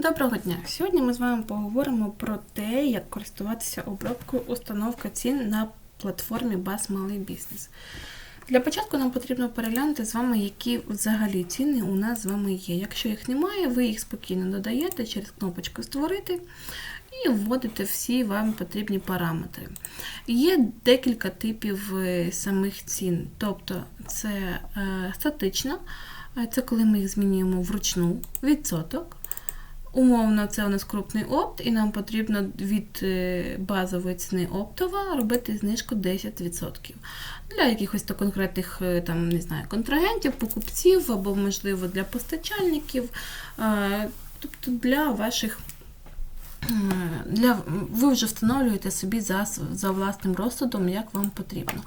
Доброго дня! Сьогодні ми з вами поговоримо про те, як користуватися обробкою установка цін на платформі Бас Малий Бізнес. Для початку нам потрібно переглянути з вами, які взагалі ціни у нас з вами є. Якщо їх немає, ви їх спокійно додаєте через кнопочку Створити і вводите всі вам потрібні параметри. Є декілька типів е, самих цін, тобто це е, статична, е, це коли ми їх змінюємо вручну відсоток. Умовно, це у нас крупний опт, і нам потрібно від е, базової ціни оптова робити знижку 10%. Для якихось то конкретних е, там, не знаю, контрагентів, покупців або, можливо, для постачальників, е, тобто для ваших. Для, ви вже встановлюєте собі за, за власним розсудом, як вам потрібно.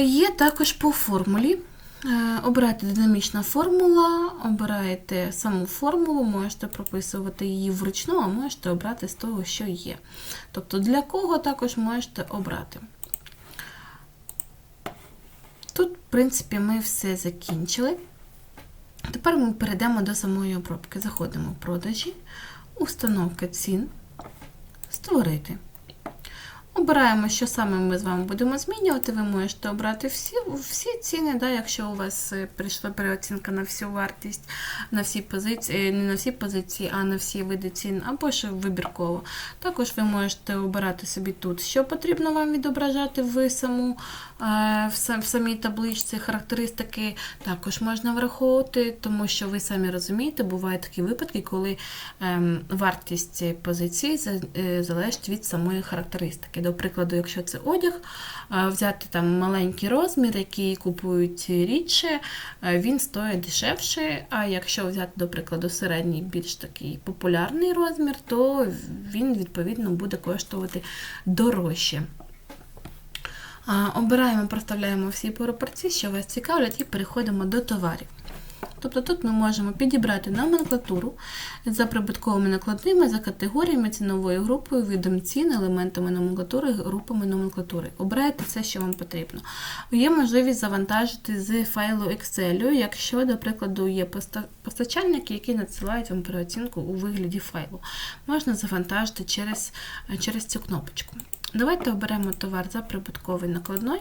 Є також по формулі. Е, Обирайте динамічна формула, обираєте саму формулу, можете прописувати її вручну, а можете обрати з того, що є. Тобто для кого також можете обрати. Тут, в принципі, ми все закінчили. Тепер ми перейдемо до самої обробки. Заходимо в продажі, установка цін, створити. Обираємо, що саме ми з вами будемо змінювати. Ви можете обрати всі всі ціни, да, якщо у вас е, прийшла переоцінка на всю вартість, на всі позиції, не на всі позиції, а на всі види цін, або ж вибірково. Також ви можете обирати собі тут, що потрібно вам відображати в саму е, в, самій табличці, характеристики також можна враховувати, тому що ви самі розумієте, бувають такі випадки, коли ем, вартість позиції е, залежить від самої характеристики. До прикладу, якщо це одяг, е, взяти там маленький розмір, який купують рідше, е, він стоїть дешевше. А якщо взяти, до прикладу, середній, більш такий популярний розмір, то він відповідно буде коштувати дорожче. Обираємо, проставляємо всі пропорції, що вас цікавлять, і переходимо до товарів. Тобто тут ми можемо підібрати номенклатуру за прибутковими накладними, за категоріями, ціновою групою, видом цін, елементами номенклатури, групами номенклатури. Обирайте все, що вам потрібно. Є можливість завантажити з файлу Excel, якщо, до прикладу, є постачальники, які надсилають вам переоцінку у вигляді файлу. Можна завантажити через, через цю кнопочку. Давайте оберемо товар за прибутковий накладной.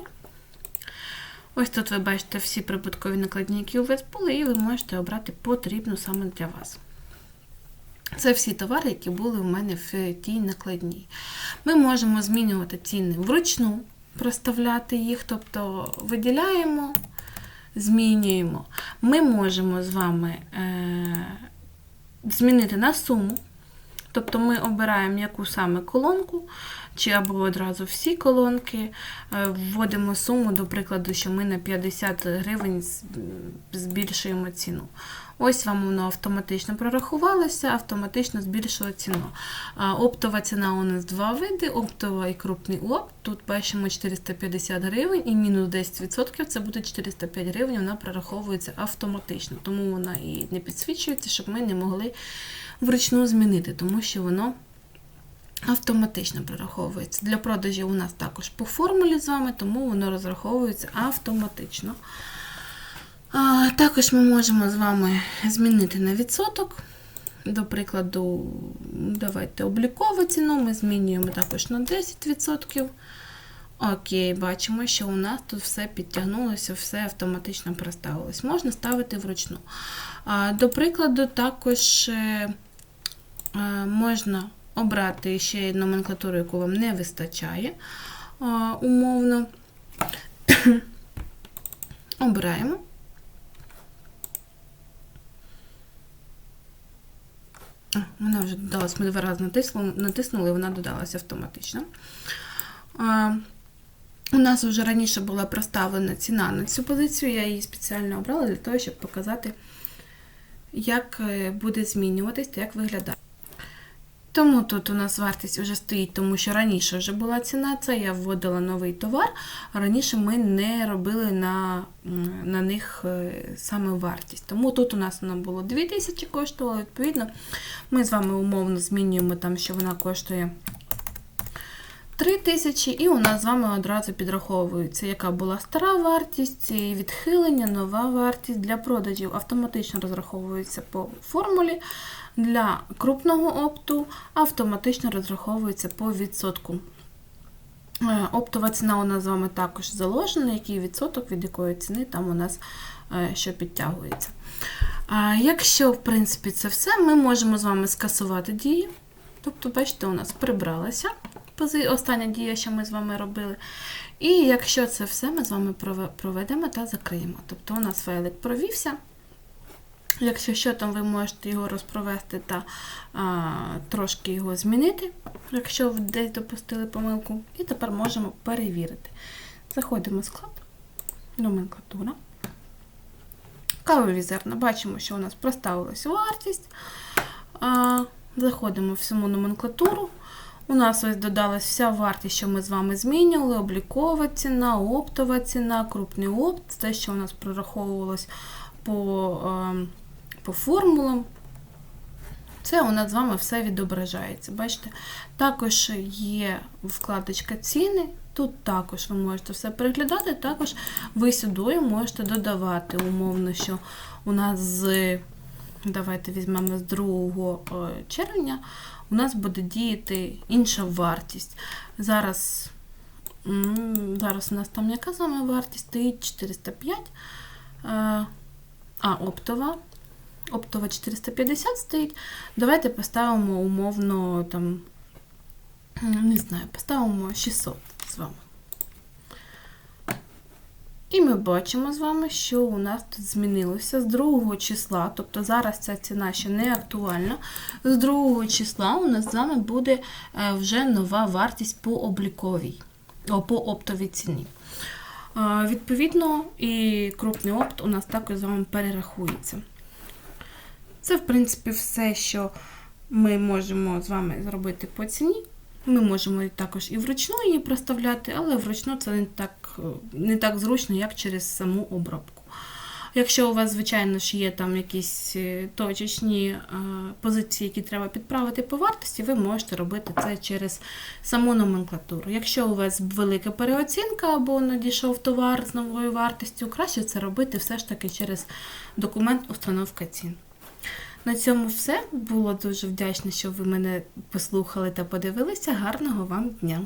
Ось тут ви бачите всі прибуткові накладні, які у вас були, і ви можете обрати потрібну саме для вас. Це всі товари, які були у мене в тій накладній. Ми можемо змінювати ціни вручну, проставляти їх, тобто виділяємо, змінюємо. Ми можемо з вами е- змінити на суму. Тобто ми обираємо яку саме колонку, чи або одразу всі колонки, е, вводимо суму, до прикладу, що ми на 50 гривень збільшуємо ціну. Ось вам воно автоматично прорахувалося, автоматично збільшило ціну. Оптова ціна у нас два види: оптова і крупний опт. Тут бачимо 450 гривень і мінус 10% це буде 405 гривень, вона прораховується автоматично, тому вона і не підсвічується, щоб ми не могли вручну змінити, тому що воно автоматично прораховується. Для продажів у нас також по формулі з вами, тому воно розраховується автоматично. А, також ми можемо з вами змінити на відсоток. До прикладу, давайте облікову ціну, ми змінюємо також на 10%. Окей, бачимо, що у нас тут все підтягнулося, все автоматично проставилось. Можна ставити вручну. До прикладу, також е, можна обрати ще номенклатуру, яку вам не вистачає умовно. Обираємо. Вона вже додалась, ми два рази натиснули, натиснули, і вона додалася автоматично. А, у нас вже раніше була проставлена ціна на цю позицію, я її спеціально обрала для того, щоб показати, як е, буде змінюватись та як виглядає. Тому тут у нас вартість вже стоїть, тому що раніше вже була ціна, це я вводила новий товар, а раніше ми не робили на, на них е, саме вартість. Тому тут у нас вона було 2000 коштувало, відповідно, ми з вами умовно змінюємо там, що вона коштує 3 тисячі, і у нас з вами одразу підраховується, яка була стара вартість, відхилення, нова вартість для продажів автоматично розраховується по формулі. Для крупного опту автоматично розраховується по відсотку. Е, Оптова ціна у нас з вами також заложена, який відсоток від якої ціни там у нас е, що підтягується. Якщо, в принципі, це все, ми можемо з вами скасувати дії. Тобто, бачите, у нас прибралася остання дія, що ми з вами робили. І якщо це все, ми з вами проведемо та закриємо. Тобто у нас файлик провівся. Якщо що, там ви можете його розпровести та а, трошки його змінити, якщо десь допустили помилку. І тепер можемо перевірити. Заходимо в склад, номенклатура. Кавові зерна. Бачимо, що у нас проставилась вартість. А, заходимо в саму номенклатуру. У нас ось додалась вся вартість, що ми з вами змінювали: облікова ціна, оптова ціна, крупний опт, те, що у нас прораховувалось по, е, по формулам. Це у нас з вами все відображається. Бачите? Також є вкладочка ціни. Тут також ви можете все переглядати. Також ви сюди можете додавати умовно, що у нас з, давайте візьмемо з 2 е, червня, у нас буде діяти інша вартість. Зараз, зараз у нас там яка саме вартість стоїть 405, е, а оптова. Оптова 450 стоїть. Давайте поставимо умовно там, не знаю, поставимо 600 з вами. І ми бачимо з вами, що у нас тут змінилося з 2 числа, тобто зараз ця ціна ще не актуальна. З 2 числа у нас з вами буде е, вже нова вартість по обліковій, по оптовій ціні. Е, Відповідно, і крупний опт у нас також з вами перерахується. Це, в принципі, все, що ми можемо з вами зробити по ціні. Ми можемо також і вручну її проставляти, але вручну це не так, не так зручно, як через саму обробку. Якщо у вас, звичайно ж, є там якісь е, точечні е, позиції, які треба підправити по вартості, ви можете робити це через саму номенклатуру. Якщо у вас велика переоцінка або надійшов товар з новою вартістю, краще це робити все ж таки через документ установка цін. На цьому все. Було дуже вдячна, що ви мене послухали та подивилися. Гарного вам дня!